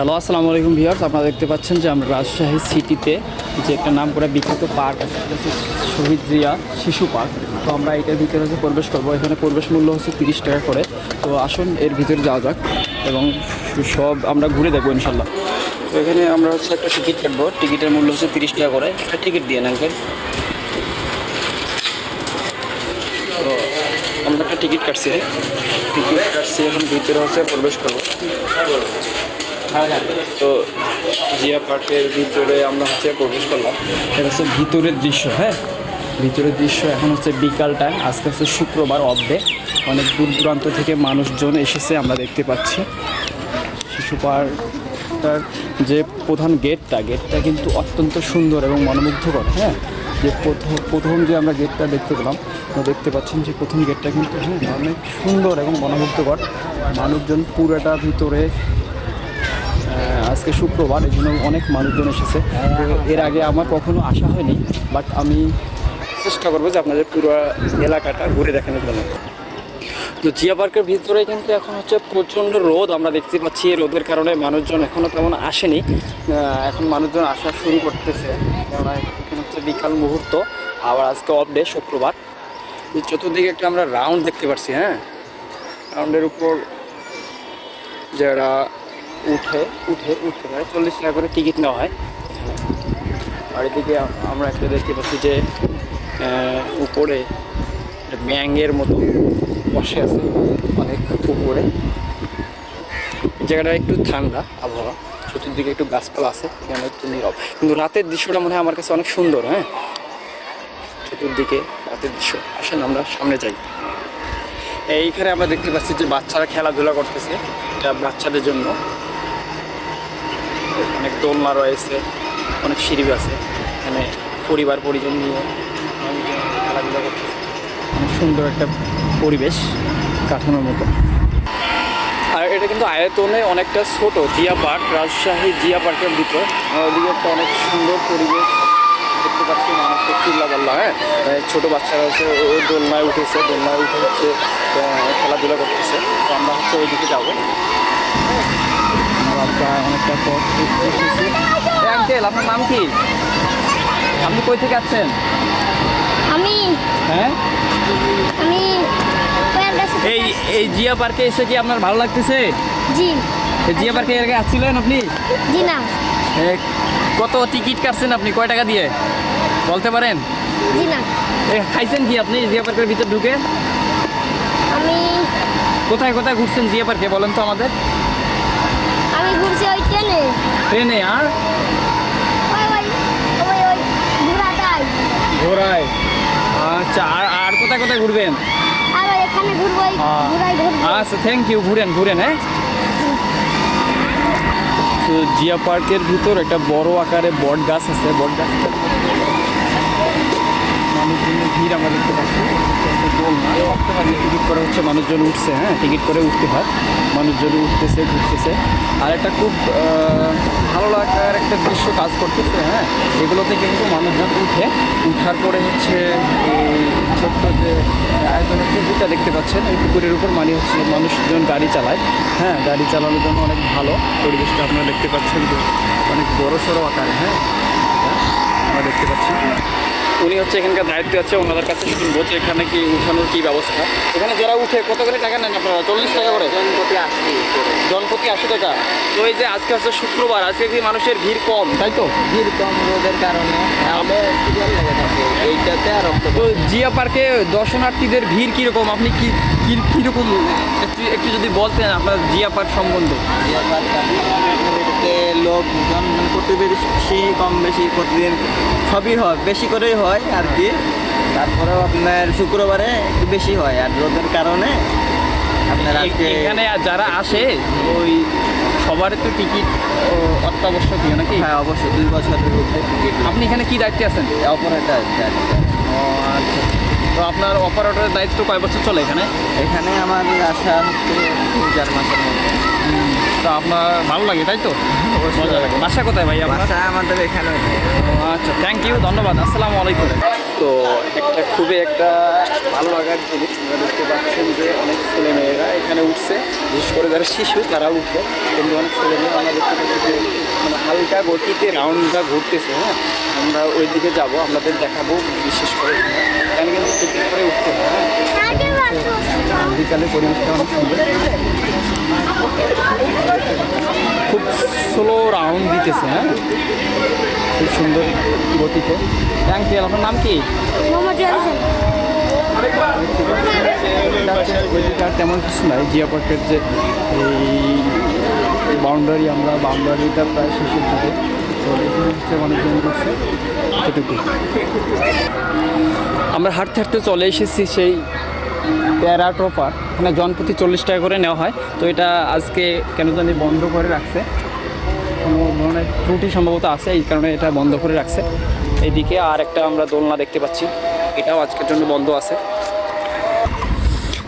Hello, আসসালামু আলাইকুম viewers. আপনারা দেখতে পাচ্ছেন যে আমরা রাজশাহী সিটিতে যে একটা নাম করে বিখ্যাত পার্ক আছে শহীদ জিয়া শিশু পার্ক। তো আমরা এটার ভিতরে হচ্ছে প্রবেশ করব, এখানে প্রবেশ মূল্য হচ্ছে তিরিশ টাকা করে। তো আসুন, এর ভিতরে যাওয়া যাক এবং সব আমরা ঘুরে দেখব ইনশাল্লাহ। তো এখানে আমরা হচ্ছে একটা টিকিট কাটবো। টিকিটের মূল্য হচ্ছে তিরিশ টাকা করে। একটা টিকিট দিয়ে নেন তো আমরা একটা টিকিট কাটছি। টিকিট কাটছি, এখন ভিতরে হচ্ছে প্রবেশ করব। তো জিয়া পার্কের ভিতরে আমরা হচ্ছে প্রবেশ করলাম। এটা হচ্ছে ভিতরের দৃশ্য হ্যাঁ? ভিতরের দৃশ্য এখন হচ্ছে বিকাল টাইম আজকে হচ্ছে শুক্রবার ডে অনেক দূর দূরান্ত থেকে মানুষজন এসেছে, আমরা দেখতে পাচ্ছি। শিশু পার্কটার যে প্রধান গেটটা গেটটা কিন্তু অত্যন্ত সুন্দর এবং মনোমুগ্ধকর হ্যাঁ? যে প্রথম প্রথম যে আমরা গেটটা দেখতে পেলাম দেখতে পাচ্ছেন যে প্রথম গেটটা কিন্তু হ্যাঁ অনেক সুন্দর এবং মনোমুগ্ধকর। মানুষজন পুরোটা ভিতরে আজকে শুক্রবার, এই জন্য অনেক মানুষজন এসেছে। এর আগে আমার কখনো আসা হয়নি বাট আমি চেষ্টা করব যে আপনাদের পুরো এলাকাটা ঘুরে দেখানোর জন্য। তো জিয়া পার্কের ভিতরে কিন্তু এখন হচ্ছে প্রচণ্ড রোদ, আমরা দেখতে পাচ্ছি এই রোদের কারণে মানুষজন এখনও তেমন আসেনি। এখন মানুষজন আসা শুরু করতেছে এখানে হচ্ছে বিকাল মুহূর্ত, আবার আজকে অফ ডে শুক্রবার। চতুর্দিকে একটা আমরা রাউন্ড দেখতে পাচ্ছি হ্যাঁ? রাউন্ডের উপর যারা উঠে উঠে উঠতে পারে চল্লিশ টাকা করে টিকিট নেওয়া হয়। আর এদিকে আমরা একটা দেখতে পাচ্ছি যে উপরে ব্যাঙের মতো বসে আছে, অনেক উপরে। জায়গাটা একটু ঠান্ডা আবহাওয়া চতুর্দিকে একটু গাছপালা আছে, এখানে একটু নীরব। কিন্তু রাতের দৃশ্যটা মনে হয় আমার কাছে অনেক সুন্দর হ্যাঁ? চতুর্দিকে রাতের দৃশ্য। আসেন আমরা সামনে যাই। এইখানে আমরা দেখতে পাচ্ছি যে বাচ্চারা খেলাধুলা করতেছে, এটা বাচ্চাদের জন্য। অনেক দোলনা রয়েছে, অনেক সিঁড়ি আছে, এখানে পরিবার পরিজন নিয়ে খেলাধুলা করতেছে। অনেক সুন্দর একটা পরিবেশ কাঠানোর মতো। আর এটা কিন্তু আয়তনে অনেকটা ছোট, জিয়া পার্ক, রাজশাহী জিয়া পার্কের ভিতর। ওদিকে একটা অনেক সুন্দর পরিবেশ দেখতে পাচ্ছি মানুষের চিল্লা পাল্লা হ্যাঁ? এই ছোট বাচ্চারা হচ্ছে ও দোলনায় উঠেছে, দোলনায় উঠে হচ্ছে খেলাধুলা করতেছে। তো আমরা হচ্ছে ওইদিকে যাব। আমরা প্রায় অনেকটা পথ এসেছি। আঙ্কেল আপনার নাম কি? আপনি কই থেকে আসছেন? আমি হ্যাঁ? আমি এই এই জিয়া পার্কে এসে কি আপনার ভালো লাগতেছে? জি। এই জিয়া পার্কে এর আগে আসছিলেন আপনি? জি না। কত টিকিট কাটছেন আপনি? কয় টাকা দিয়ে? বলতে পারেন? জি না। খাইছেন কি আপনি জিয়া পার্কের ভিতর ঢুকে? আমি কোথায় কোথায় ঘুরছেন জিয়া পার্কে? বলেন তো আমাদের। আমি ঘুরছি ওই ট্রেনে। ট্রেনে আর? ঘোড়ায়। আচ্ছা আর আর কোথায় কোথায় ঘুরবেন? আর এখানে ঘুরবো ঘোড়ায় ঘুরবো। আচ্ছা থ্যাংক ইউ ঘুরেন ঘুরেন হ্যাঁ? তো জিয়া পার্কের ভিতর একটা বড় আকারে বট গাছ আছে বট গাছটা মানুষজনের ভিড় আমরা দেখতে পাচ্ছি। টিকিট করে হচ্ছে মানুষজন উঠছে হ্যাঁ টিকিট করে উঠতে হয়। মানুষজন উঠতেছে, ঘুরতেছে। আর একটা খুব ভালো লাগার একটা দৃশ্য কাজ করতেছে হ্যাঁ এগুলোতে কিন্তু মানুষজন উঠে। উঠার পরে হচ্ছে ছোট্ট যে আয়তনের পুকুরটা দেখতে পাচ্ছেন, এই পুকুরের উপর মানে হচ্ছে মানুষজন গাড়ি চালায়। হ্যাঁ গাড়ি চালানোর জন্য অনেক ভালো পরিবেশটা আপনারা দেখতে পাচ্ছেন অনেক বড় সড়ো আকারে হ্যাঁ আমরা দেখতে পাচ্ছি। উনি হচ্ছে এখানকার দায়িত্ব আছে ওনাদের কাছে শুনব যে এখানে কি উঠানোর কি ব্যবস্থা? এখানে যারা উঠে কত করে টাকা নেন আপনারা? চল্লিশ টাকা করে? জনপ্রতি আশি জনপ্রতি আশি টাকা। তো এই যে আজকে হচ্ছে শুক্রবার আজকে কি মানুষের ভিড় কম? তাই তো। ভিড় কম রোদের কারণে। এইটাতে আর তো জিয়া পার্কে দর্শনার্থীদের ভিড় কীরকম? আপনি কি- কীরকম? একটু একটু যদি বলতেন আপনার জিয়া পার্ক সম্বন্ধে। এটাতে লোকজন করতে বেশি কম বেশি প্রতিদিন সবই হয় বেশি করেই হয় আর কি। তারপরেও আপনার শুক্রবারে একটু বেশি হয় আর রোদের কারণে আপনার আজকে এখানে যারা আসে ওই সবার তো টিকিট অত্যাবশ্যকীয় নাকি? হ্যাঁ অবশ্যই দুই বছরের মধ্যে টিকিট। আপনি এখানে কি দায়িত্বে আছেন? অপারেটার ও আচ্ছা। তো আপনার অপারেটরের দায়িত্ব কয় বছর চলে এখানে? এখানে আমার আশা হচ্ছে তিন চার মাসের মধ্যে। তো আপনার ভালো লাগে তাই তো? মজা লাগে। বাসা কোথায় ভাই আমার আমাদের এখানে আচ্ছা থ্যাংক ইউ ধন্যবাদ আসসালামু আলাইকুম। তো একটা খুবই একটা ভালো লাগার জিনিস। আপনারা দেখতে পাচ্ছেন যে অনেক ছেলে মেয়েরা এখানে উঠছে। বিশেষ করে যারা শিশু, তারা উঠে কিন্তু অনেক ছেলে মেয়ে আমরা দেখতে পাচ্ছি যে মানে হালকা গতিতে রাউন্ডটা ঘুরতেছে হ্যাঁ? আমরা ওই দিকে যাব, আপনাদের দেখাবো বিশেষ করে। এখানে কিন্তু টিকিট করে উঠতে হ্যাঁ বিকালে পরিবেশটা অনেক সুন্দর। খুব স্লো রাউন্ড দিতেছে হ্যাঁ? খুব সুন্দর গতিতে। থ্যাংক ইউ আপনার নাম কি? তেমন কিছু নাই, জিয়া পার্কের যে এই বাউন্ডারি আমরা বাউন্ডারিটা প্রায় শেষের দিকে। হচ্ছে অনেকজন করছে। এতটুকু আমরা হাঁটতে হাঁটতে চলে এসেছি সেই প্যারাট্রপার এখানে জনপ্রতি চল্লিশ টাকা করে নেওয়া হয়। তো এটা আজকে কেন জানি বন্ধ করে রাখছে। কোনো ধরনের ত্রুটি সম্ভবত আছে, এই কারণে এটা বন্ধ করে রাখছে। এইদিকে আর একটা আমরা দোলনা দেখতে পাচ্ছি। এটাও আজকের জন্য বন্ধ আছে।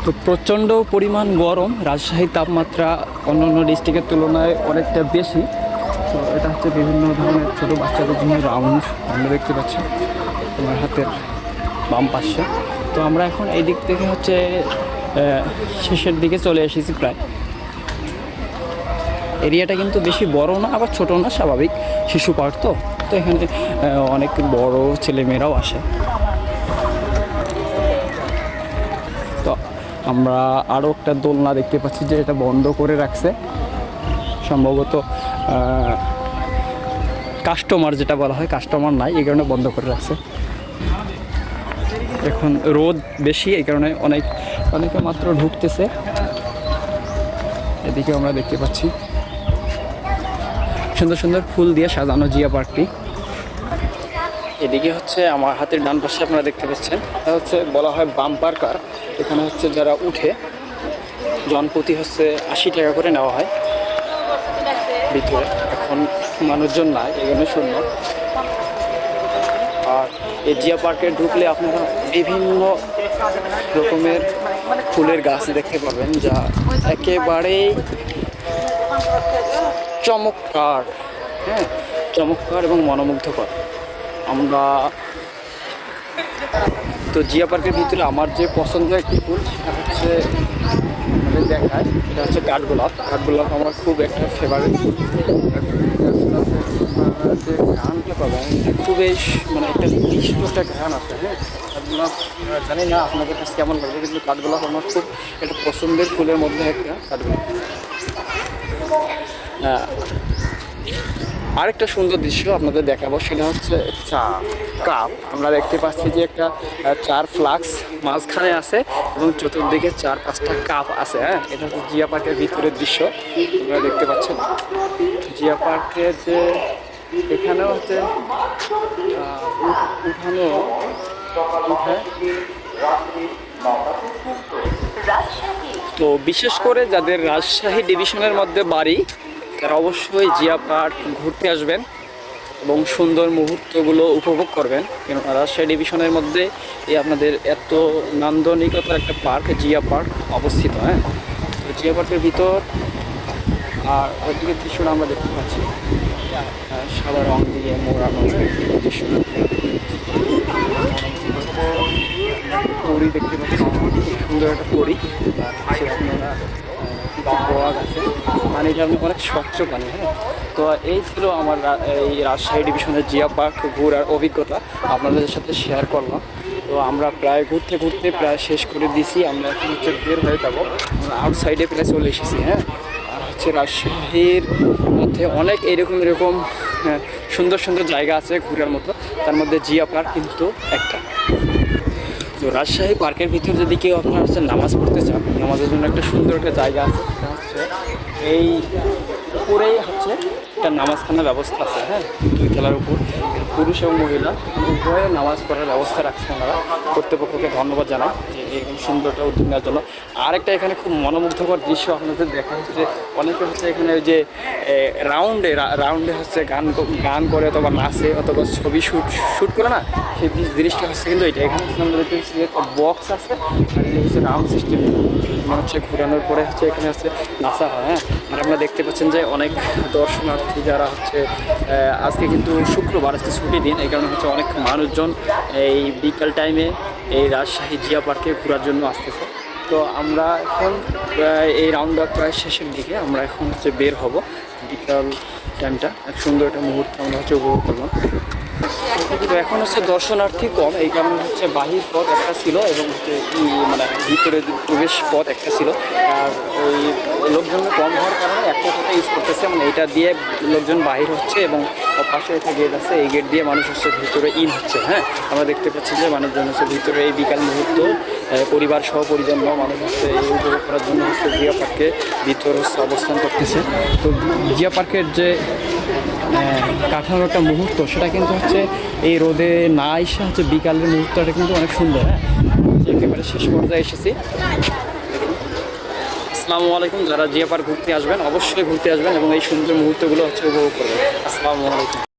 তো প্রচণ্ড পরিমাণ গরম, রাজশাহীর তাপমাত্রা অন্যান্য ডিস্ট্রিক্টের তুলনায় অনেকটা বেশি। তো এটা হচ্ছে বিভিন্ন ধরনের ছোটো বাচ্চাদের জন্য রাউন্ড আমরা দেখতে পাচ্ছি তোমার হাতের বাম পাশে। তো আমরা এখন এই দিক থেকে হচ্ছে শেষের দিকে চলে এসেছি প্রায়। এরিয়াটা কিন্তু বেশি বড় না, আবার ছোট না, স্বাভাবিক। শিশু পার্ক তো। তো এখানে অনেক বড় ছেলেমেয়েরাও আসে। তো আমরা আরও একটা দোলনা দেখতে পাচ্ছি যে এটা বন্ধ করে রাখছে। সম্ভবত কাস্টমার যেটা বলা হয় কাস্টমার নাই, এই কারণে বন্ধ করে রাখছে। এখন রোদ বেশি, এই কারণে অনেক, অনেকে মাত্র ঢুকতেছে। এদিকে আমরা দেখতে পাচ্ছি সুন্দর সুন্দর ফুল দিয়ে সাজানো জিয়া পার্কটি। এদিকে হচ্ছে আমার হাতের ডান পাশে আপনারা দেখতে পাচ্ছেন। এটা হচ্ছে বলা হয় বাম্পার কার এখানে হচ্ছে যারা উঠে জনপ্রতি হচ্ছে আশি টাকা করে নেওয়া হয়। ভিতরে এখন মানুষজন নাই এখানে শূন্য। আর এই জিয়া পার্কে ঢুকলে আপনারা বিভিন্ন রকমের ফুলের গাছ দেখতে পাবেন, যা একেবারেই চমৎকার। হ্যাঁ চমৎকার এবং মনোমুগ্ধকর। আমরা তো জিয়া পার্কের ভিতরে আমার যে পছন্দের একটি ফুল, সেটা হচ্ছে মানে দেখায়, সেটা হচ্ছে কাঠগোলাপ কাঠগোলাপ আমার খুব একটা ফেভারিট যে পাবেন, এটা খুবই মানে একটা নির্দিষ্ট একটা ঘ্রাণ আছে হ্যাঁ? কাঠগোলাপ জানি না আপনাদের কাছে কেমন লাগবে, কিন্তু কাঠগোলাপ আমার খুব একটা পছন্দের ফুলের মধ্যে একটা কাঠগোলাপ আরেকটা সুন্দর দৃশ্য আপনাদের দেখাবো, সেটা হচ্ছে চা কাপ। আমরা দেখতে পাচ্ছি যে একটা চার ফ্লাক্স মাঝখানে আছে এবং চতুর্দিকে চার পাঁচটা কাপ আছে হ্যাঁ। এটা হচ্ছে জিয়া পার্কের ভিতরের দৃশ্য আপনারা দেখতে পাচ্ছেন। জিয়া পার্কের যে, এখানেও হচ্ছে উঠানো তো বিশেষ করে যাদের রাজশাহী ডিভিশনের মধ্যে বাড়ি তারা অবশ্যই জিয়া পার্ক ঘুরতে আসবেন এবং সুন্দর মুহূর্তগুলো উপভোগ করবেন। কেন রাজশাহী ডিভিশনের মধ্যে এই আপনাদের এত নান্দনিকতার একটা পার্ক, জিয়া পার্ক অবস্থিত হ্যাঁ? তো জিয়া পার্কের ভিতর আর ওইদিকে দৃশ্যটা আমরা দেখতে পাচ্ছি। সাদা রং দিয়ে মোড়ানো দৃশ্য। দেখতে পাচ্ছি। খুব সুন্দর একটা পরি আপনারা কিছু আছে। পানিটা আপনি অনেক স্বচ্ছ পানি হ্যাঁ। তো এই ছিল আমার এই রাজশাহী ডিভিশনের জিয়া পার্ক ঘোরার অভিজ্ঞতা। আপনাদের সাথে শেয়ার করলাম। তো আমরা প্রায় ঘুরতে ঘুরতে প্রায় শেষ করে দিছি আমরা এখন হচ্ছে বের হয়ে যাব। আউটসাইডে প্রায় চলে এসেছি হ্যাঁ। আর হচ্ছে রাজশাহীর মধ্যে অনেক এরকম এরকম হ্যাঁ, সুন্দর সুন্দর জায়গা আছে ঘোরার মতো। তার মধ্যে জিয়া পার্ক কিন্তু একটা। তো রাজশাহী পার্কের ভিতরে যদি কেউ আপনার হচ্ছে নামাজ পড়তে চান, নামাজের জন্য একটা সুন্দর একটা জায়গা আছে এই উপরেই হচ্ছে একটা নামাজখানার ব্যবস্থা আছে হ্যাঁ? দুই তলার উপর। পুরুষ এবং মহিলা উভয়ে নামাজ পড়ার ব্যবস্থা রাখছে ওনারা। কর্তৃপক্ষকে ধন্যবাদ জানাই যে এরকম সুন্দর একটা উদ্যোগ নেওয়ার জন্য। আরেকটা এখানে খুব মনোমুগ্ধকর দৃশ্য আপনাদের দেখা হচ্ছে অনেকে হচ্ছে এখানে যে রাউন্ডে রাউন্ডে হচ্ছে গান গান করে অথবা নাচে অথবা ছবি শ্যুট শ্যুট করে না? সেই জিনিস- জিনিসটা হচ্ছে কিন্তু এটা এখানে বক্স আছে, আর এই হচ্ছে রাউন্ড সিস্টেম হচ্ছে ঘুরানোর পরে হচ্ছে এখানে হচ্ছে নাচা হয় হ্যাঁ? আর আপনারা দেখতে পাচ্ছেন যে অনেক দর্শনার্থী যারা হচ্ছে আজকে কিন্তু শুক্রবার, আজকে ছুটি দিন, এই কারণে হচ্ছে অনেক মানুষজন এই বিকাল টাইমে এই রাজশাহী জিয়া পার্কে ঘোরার জন্য আসতেছে। তো আমরা এখন এই রাউন্ড আপ প্রায় শেষের দিকে আমরা এখন হচ্ছে বের হব বিকাল টাইমটা এক সুন্দর একটা মুহূর্ত আমরা হচ্ছে উপভোগ করলাম। তো এখন হচ্ছে দর্শনার্থী কম, এই কারণে হচ্ছে বাহির পথ একটা ছিল এবং হচ্ছে মানে ভিতরে প্রবেশ পথ একটা ছিল। আর ওই লোকজন কম হওয়ার কারণে একটা কথা ইউজ করতেছে মানে এটা দিয়ে লোকজন বাহির হচ্ছে এবং পাশে একটা গেট আছে এই গেট দিয়ে মানুষ হচ্ছে ভিতরে ইন হচ্ছে হ্যাঁ? আমরা দেখতে পাচ্ছি যে মানুষজন হচ্ছে ভিতরে এই বিকাল মুহূর্ত পরিবার সহ পরিজন মানুষ হচ্ছে এই উপভোগ করার জন্য হচ্ছে জিয়া পার্কে ভিতর হচ্ছে অবস্থান করতেছে। তো জিয়া পার্কের যে আহ, কাঠানোর একটা মুহূর্ত। সেটা কিন্তু হচ্ছে এই রোদে না এসে হচ্ছে বিকালের মুহূর্তটা কিন্তু অনেক সুন্দর হ্যাঁ? একেবারে শেষ পর্যায়ে এসেছি। আসসালামু আলাইকুম। যারা জিয়া পার্ক ঘুরতে আসবেন অবশ্যই ঘুরতে আসবেন এবং এই সুন্দর মুহূর্তগুলো হচ্ছে উপভোগ করবেন। আসসালামু আলাইকুম।